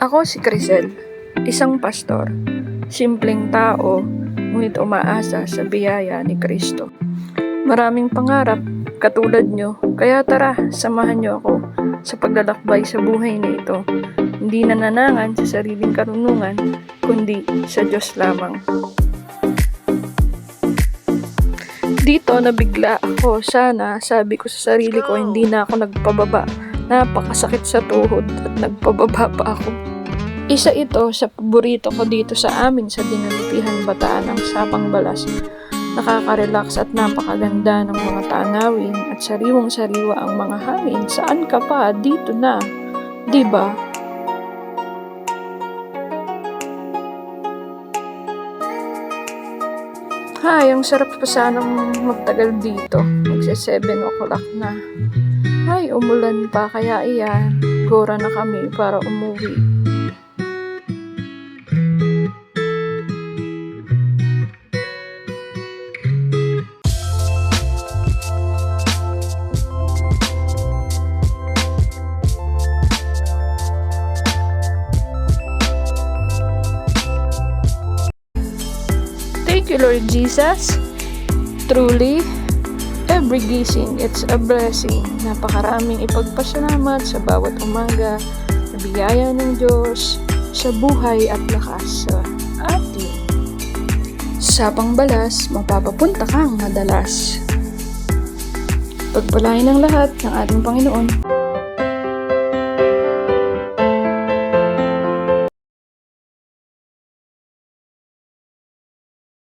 Ako si Crisel, isang pastor, simpleng tao, ngunit umaasa sa biyaya ni Kristo. Maraming pangarap katulad nyo, kaya tara, samahan nyo ako sa paglalakbay sa buhay na ito. Hindi nananangan sa sariling karunungan, kundi sa Diyos lamang. Dito nabigla ako. Sana sabi ko sa sarili ko hindi na ako nagpababa. Napakasakit sa tuhod at nagpababa pa ako. Isa ito sa paborito ko dito sa amin sa Dinalipihan Bataan ng Sapang Balas. Nakaka-relax at napakaganda ng mga tanawin at sariwang-sariwa ang mga hangin. Saan ka pa? Dito na. 'Di ba? Hay, ang sarap pa sanang magtagal dito. Magsa 7 o'clock na. Ay, umulan pa, kaya iyan. Gora na kami para umuwi. Thank you, Lord Jesus. Truly, every gising, it's a blessing. Napakaraming ipagpasalamat sa bawat umaga na biyaya ng Diyos sa buhay at lakas sa atin. Sa pangbalas, mapapapunta kang madalas. Pagpalain ng lahat ng ating Panginoon.